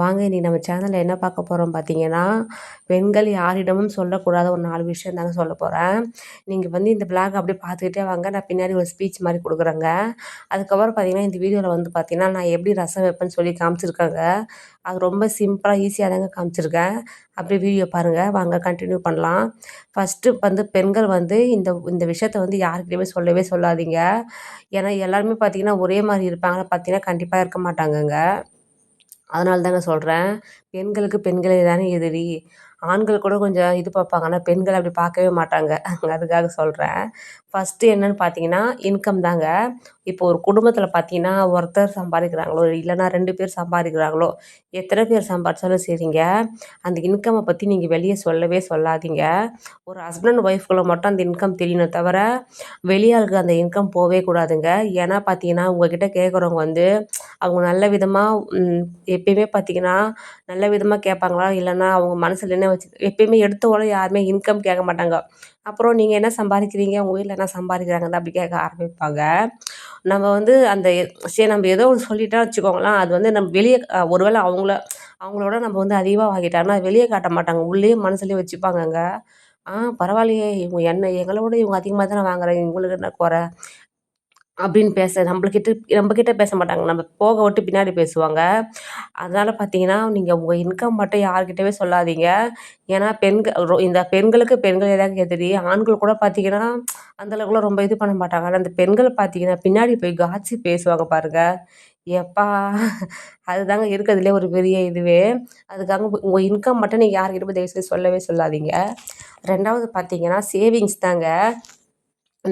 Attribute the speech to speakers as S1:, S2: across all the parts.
S1: வாங்க இன்றைக்கி நம்ம சேனலில் என்ன பார்க்க போகிறோம் பார்த்தீங்கன்னா பெண்கள் யாரிடமும் சொல்லக்கூடாத ஒரு நாலு விஷயம் தாங்க சொல்ல போகிறேன் நீங்கள் வந்து இந்த பிளாக் அப்படியே பார்த்துக்கிட்டே வாங்க. நான் பின்னாடி ஒரு ஸ்பீச் மாதிரி கொடுக்குறேங்க. அதுக்கப்புறம் பார்த்தீங்கன்னா இந்த வீடியோவில் வந்து பார்த்தீங்கன்னா நான் எப்படி ரசம் வைப்பேன்னு சொல்லி காமிச்சிருக்காங்க. அது ரொம்ப சிம்பிளாக ஈஸியாக தாங்க காமிச்சிருக்கேன். அப்படியே வீடியோ பாருங்கள் வாங்க கண்டினியூ பண்ணலாம். ஃபஸ்ட்டு வந்து பெண்கள் வந்து இந்த இந்த விஷயத்த வந்து யாருக்கிட்டையுமே சொல்லவே சொல்லாதீங்க. ஏன்னா எல்லாருமே பார்த்தீங்கன்னா ஒரே மாதிரி இருப்பாங்க. பார்த்தீங்கன்னா கண்டிப்பாக இருக்க மாட்டாங்கங்க. அதனால தாங்க சொல்கிறேன் பெண்களுக்கு பெண்களே தானே எதிரி. ஆண்கள் கூட கொஞ்சம் இது பார்ப்பாங்க. ஆனால் பெண்கள் அப்படி பார்க்கவே மாட்டாங்க. அதுக்காக சொல்கிறேன் ஃபஸ்ட்டு என்னென்னு பார்த்தீங்கன்னா இன்கம் தாங்க. இப்போ ஒரு குடும்பத்தில் பார்த்தீங்கன்னா ஒருத்தர் சம்பாதிக்கிறாங்களோ இல்லைன்னா ரெண்டு பேர் சம்பாதிக்கிறாங்களோ எத்தனை பேர் சம்பாதிச்சாலும் சரிங்க. அந்த இன்கம்மை பற்றி நீங்கள் வெளியே சொல்லவே சொல்லாதீங்க. ஒரு ஹஸ்பண்ட் ஒய்ஃப்குள்ளே மட்டும் அந்த இன்கம் தெரியணும் தவிர வெளியாளுக்கு அந்த இன்கம் போகவே கூடாதுங்க. ஏன்னா பார்த்தீங்கன்னா உங்ககிட்ட கேட்குறவங்க வந்து அவங்க நல்ல விதமாக எப்பயுமே பார்த்தீங்கன்னா நல்ல விதமாக கேட்பாங்களா இல்லைன்னா அவங்க மனசில் என்ன வச்சு எப்பயுமே எடுத்த உடனே யாருமே இன்கம் கேட்க மாட்டாங்க. அப்புறம் நீங்கள் என்ன சம்பாதிக்கிறீங்க? உங்கள் வீட்டில் என்ன சம்பாதிக்கிறாங்கன்னு அப்படி கேட்க ஆரம்பிப்பாங்க. நம்ம வந்து அந்த சரி நம்ம ஏதோ ஒன்று சொல்லிட்டா வச்சுக்கோங்களேன் அது வந்து நம்ம வெளியே ஒரு வேளை அவங்கள அவங்களோட நம்ம வந்து அதிகமாக வாங்கிட்டாங்கன்னா வெளியே காட்ட மாட்டாங்க. உள்ளேயே மனசுலேயே வச்சுப்பாங்கங்க. ஆ பரவாயில்லையே இவங்க என்ன எங்களை விட இவங்க அதிகமாக தானே வாங்குறாங்க இவங்களுக்கு என்ன குறை? அப்படின்னு பேச நம்மளுக்கிட்ட நம்மக்கிட்ட பேச மாட்டாங்க. நம்ம போக விட்டு பின்னாடி பேசுவாங்க. அதனால் பார்த்தீங்கன்னா நீங்கள் உங்கள் இன்கம் மட்டும் யார்கிட்டயுமே சொல்லாதீங்க. ஏன்னா பெண்கள் இந்த பெண்களுக்கு பெண்கள் தாங்க எதிரி ஆண்கள் கூட பார்த்தீங்கன்னா அந்தளவுக்குலாம் ரொம்ப இது பண்ண மாட்டாங்க. ஆனால் அந்த பெண்கள் பார்த்தீங்கன்னா பின்னாடி போய் காய்ச்சி பேசுவாங்க பாருங்கள் எப்பா அதுதாங்க இருக்கிறதுலே ஒரு பெரிய இதுவே. அதுக்காக உங்கள் இன்கம் மட்டும் நீங்கள் யார்கிட்ட போய் தயவுசெய்து சொல்லவே சொல்லாதீங்க. ரெண்டாவது பார்த்தீங்கன்னா சேவிங்ஸ் தாங்க.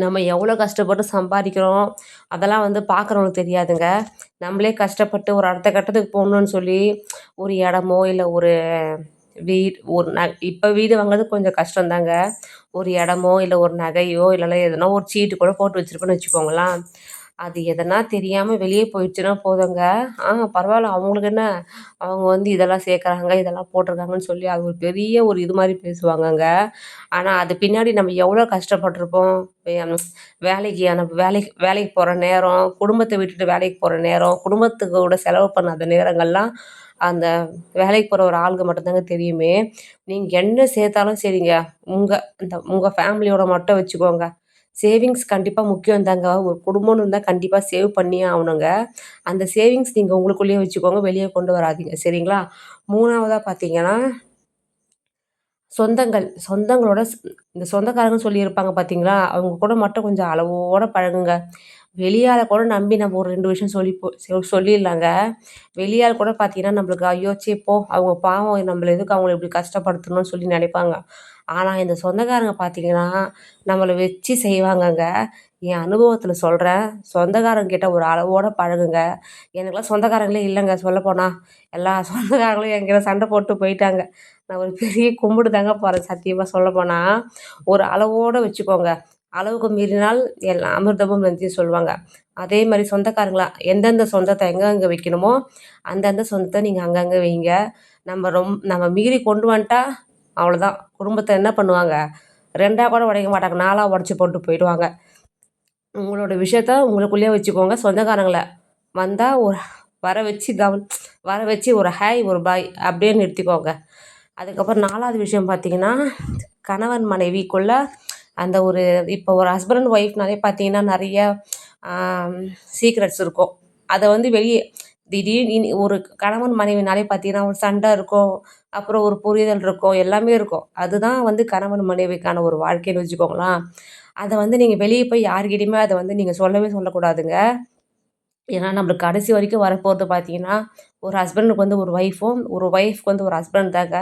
S1: நம்ம எவ்வளோ கஷ்டப்பட்டு சம்பாதிக்கிறோம் அதெல்லாம் வந்து பார்க்குறவங்களுக்கு தெரியாதுங்க. நம்மளே கஷ்டப்பட்டு ஒரு அடுத்த கட்டத்துக்கு போகணுன்னு சொல்லி ஒரு இடமோ இல்லை ஒரு வீடு ஒரு ந இப்போ வீடு வாங்குறது கொஞ்சம் கஷ்டம்தாங்க. ஒரு இடமோ இல்லை ஒரு நகையோ இல்லைன்னா எதுனா ஒரு சீட்டு கூட போட்டு வச்சுருக்கோன்னு வச்சுக்கோங்களேன். அது எதனா தெரியாமல் வெளியே போயிடுச்சுன்னா போதுங்க. ஆ பரவாயில்ல. அவங்களுக்கு என்ன? அவங்க வந்து இதெல்லாம் சேர்க்குறாங்க இதெல்லாம் போட்டிருக்காங்கன்னு சொல்லி அது ஒரு பெரிய ஒரு இது மாதிரி பேசுவாங்கங்க. ஆனால் அது பின்னாடி நம்ம எவ்வளோ கஷ்டப்பட்டிருப்போம்? வேலைக்கு நம்ம வேலைக்கு வேலைக்கு போகிற நேரம் குடும்பத்தை விட்டுட்டு வேலைக்கு போகிற நேரம் குடும்பத்துக்கு கூட செலவு பண்ணாத நேரங்கள்லாம் அந்த வேலைக்கு போகிற ஒரு ஆளுக்கு மட்டும்தாங்க தெரியுமே. நீங்கள் என்ன சேர்த்தாலும் சரிங்க. உங்கள் இந்த உங்கள் ஃபேமிலியோட மட்டும் வச்சுக்கோங்க. சேவிங்ஸ் கண்டிப்பாக முக்கியம் தாங்க ஒரு குடும்பம்னு இருந்தால் கண்டிப்பாக சேவ் பண்ணியே ஆகணுங்க. அந்த சேவிங்ஸ் நீங்கள் உங்களுக்குள்ளேயே வச்சுக்கோங்க. வெளியே கொண்டு வராதீங்க. சரிங்களா? மூணாவதாக பார்த்தீங்கன்னா சொந்தங்கள். சொந்தங்களோட இந்த சொந்தக்காரங்க சொல்லியிருப்பாங்க பார்த்தீங்களா அவங்க கூட மட்டும் கொஞ்சம் அளவோடு பழகுங்க. வெளியால் கூட நம்பி நம்ம ஒரு ரெண்டு விஷயம் சொல்லி போ சொல்லிடலாங்க. வெளியால் கூட பார்த்தீங்கன்னா நம்மளுக்கு ஐயோ சே போ. அவங்க பாவம் நம்மள எதுக்கு அவங்கள இப்படி கஷ்டப்படுத்தணும்னு சொல்லி நினைப்பாங்க. ஆனால் இந்த சொந்தக்காரங்க பார்த்தீங்கன்னா நம்மளை வச்சு செய்வாங்கங்க. என் அனுபவத்தில் சொல்கிறேன் சொந்தக்காரங்கிட்ட ஒரு அளவோடு பழகுங்க. எனக்குலாம் சொந்தக்காரங்களே இல்லைங்க. சொல்லப்போனால் எல்லா சொந்தக்காரங்களும் என்கிட்ட சண்டை போட்டு போயிட்டாங்க. நான் ஒரு பெரிய கும்பிடு தாங்க போகிறேன் சத்தியமாக சொல்லப்போனால் ஒரு அளவோடு வச்சுக்கோங்க. அளவுக்கு மீறினால் எல்லாம் அமிர்தமும் நந்தி சொல்லுவாங்க அதே மாதிரி சொந்தக்காரங்களா எந்தெந்த சொந்தத்தை எங்கெங்கே வைக்கணுமோ அந்தந்த சொந்தத்தை நீங்கள் அங்கங்கே வைங்க. நம்ம ரொம் நம்ம மீறி கொண்டு வந்துட்டா அவ்வளோதான் குடும்பத்தை என்ன பண்ணுவாங்க? ரெண்டாக கூட உடைக்க மாட்டாங்க. நாலாக உடச்சி போட்டு போயிடுவாங்க. உங்களோட விஷயத்த உங்களுக்குள்ளேயே வச்சுக்கோங்க. சொந்தக்காரங்களை வந்தால் ஒரு வர வச்சு கவன் வர வச்சு ஒரு ஹாய் ஒரு பாய் அப்படியே நிறுத்திக்கோங்க. அதுக்கப்புறம் நாலாவது விஷயம் பார்த்தீங்கன்னா கணவன் மனைவிக்குள்ளே அந்த ஒரு இப்போ ஒரு ஹஸ்பண்ட் அண்ட் ஒய்ஃப்னாலே பார்த்தீங்கன்னா நிறைய சீக்ரெட்ஸ் இருக்கும். அதை வந்து வெளியே திடீர்னு ஒரு கணவன் மனைவினாலே பார்த்தீங்கன்னா ஒரு சண்டை இருக்கும் அப்புறம் ஒரு புரிதல் இருக்கும் எல்லாமே இருக்கும். அதுதான் வந்து கணவன் மனைவிக்கான ஒரு வாழ்க்கைன்னு வச்சுக்கோங்களேன். அதை வந்து நீங்கள் வெளியே போய் யாருக்கிட்டையுமே அதை வந்து நீங்கள் சொல்லவே சொல்லக்கூடாதுங்க. ஏன்னா நம்மளுக்கு கடைசி வரைக்கும் வரப்போகிறது பார்த்தீங்கன்னா ஒரு ஹஸ்பண்டுக்கு வந்து ஒரு ஒய்ஃபும் ஒரு ஒய்ஃப்க்கு வந்து ஒரு ஹஸ்பண்ட் தாங்க.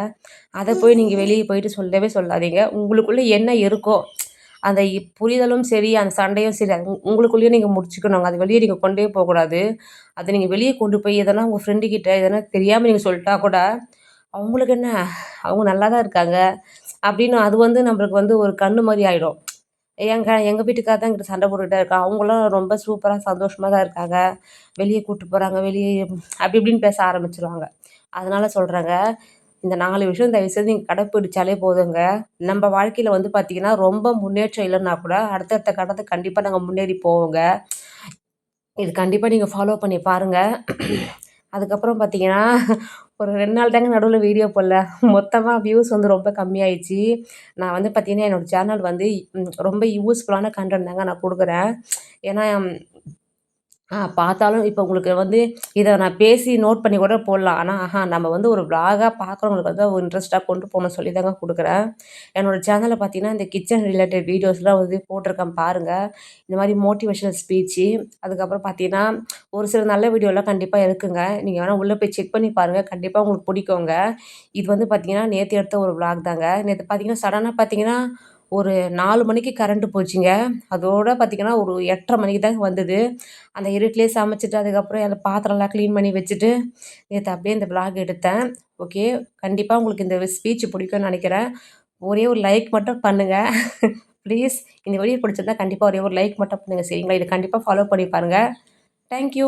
S1: அதை போய் நீங்கள் வெளியே போயிட்டு சொல்லவே சொல்லாதீங்க. உங்களுக்குள்ளே என்ன இருக்கோ அந்த புரிதலும் சரி அந்த சண்டையும் சரி அது உங்களுக்குள்ளேயே நீங்கள் முடிச்சுக்கணுங்க. அது வெளியே நீங்கள் கொண்டே போகக்கூடாது. அதை நீங்கள் வெளியே கொண்டு போய் எதனா உங்கள் ஃப்ரெண்டுக்கிட்ட எதனா தெரியாமல் நீங்கள் சொல்லிட்டா கூட அவங்களுக்கு என்ன? அவங்க நல்லா தான் இருக்காங்க. அப்படின்னு அது வந்து நம்மளுக்கு வந்து ஒரு கண்ணு மாதிரி ஆகிடும் எங்கள் எங்கள் வீட்டுக்காக தான் எங்கிட்ட சண்டை போட்டுக்கிட்டே இருக்கா அவங்களாம் ரொம்ப சூப்பராக சந்தோஷமாக தான் இருக்காங்க. வெளியே கூப்பிட்டு போகிறாங்க வெளியே அப்படி இப்படின்னு பேச ஆரம்பிச்சிருவாங்க. அதனால் சொல்கிறாங்க இந்த நாலு விஷயம் தயவுசெய்து நீங்கள் கடைப்பிடிச்சாலே போதுங்க. நம்ம வாழ்க்கையில் வந்து பார்த்திங்கன்னா ரொம்ப முன்னேற்றம் இல்லைன்னா கூட அடுத்தடுத்த கட்டத்தை கண்டிப்பாக நாங்கள் முன்னேறி போவோங்க. இது கண்டிப்பாக நீங்கள் ஃபாலோ பண்ணி பாருங்கள் அதுக்கப்புறம் பார்த்தீங்கன்னா ஒரு ரெண்டு நாள் தாங்க நடுவில் வீடியோ போடல. மொத்தமாக வியூஸ் வந்து ரொம்ப கம்மியாயிடுச்சு. நான் வந்து பார்த்தீங்கன்னா என்னோடய சேனல் வந்து ரொம்ப யூஸ்ஃபுல்லான கண்டென்ட் தாங்க நான் கொடுக்குறேன். ஏன்னா பார்த்தாலும் இப்போ உங்களுக்கு வந்து இதை நான் பேசி நோட் பண்ணி கூட போடலாம். ஆனால் ஆஹா நம்ம வந்து ஒரு விலாகாக பார்க்குறவங்களுக்கு வந்து ஒரு இன்ட்ரெஸ்ட்டாக கொண்டு போகணும்னு சொல்லி தாங்க கொடுக்குறேன் என்னோடய சேனலில் பார்த்தீங்கன்னா இந்த கிச்சன் ரிலேட்டட் வீடியோஸ்லாம் வந்து போட்டிருக்கேன் பாருங்கள் இந்த மாதிரி மோட்டிவேஷனல் ஸ்பீச்சு அதுக்கப்புறம் பார்த்தீங்கன்னா ஒரு சில நல்ல வீடியோலாம் கண்டிப்பாக இருக்குங்க. நீங்கள் வேணால் உள்ளே போய் செக் பண்ணி பாருங்கள் கண்டிப்பாக உங்களுக்கு பிடிக்குங்க. இது வந்து பார்த்தீங்கன்னா நேற்று எடுத்த ஒரு விலாக் தாங்க. நேற்று பார்த்தீங்கன்னா சடனாக பார்த்தீங்கன்னா ஒரு நாலு மணிக்கு கரண்ட்டு போச்சுங்க. அதோடு பார்த்திங்கன்னா ஒரு எட்டரை மணிக்கு தாங்க வந்தது. அந்த இருட்டிலே சமைச்சிட்டு அதுக்கப்புறம் அந்த பாத்திரம்லாம் க்ளீன் பண்ணி வச்சுட்டு நேற்று அப்படியே இந்த விலாக் எடுத்தேன். ஓகே கண்டிப்பாக உங்களுக்கு இந்த ஸ்பீச் பிடிக்கும்னு நினைக்கிறேன். ஒரே ஒரு லைக் மட்டும் பண்ணுங்கள் ப்ளீஸ் இந்த வீடியோ பிடிச்சிருந்தா கண்டிப்பாக ஒரே ஒரு லைக் மட்டும் பண்ணுங்கள் சரிங்களா? இதை கண்டிப்பாக ஃபாலோ பண்ணி பாருங்கள் தேங்க்யூ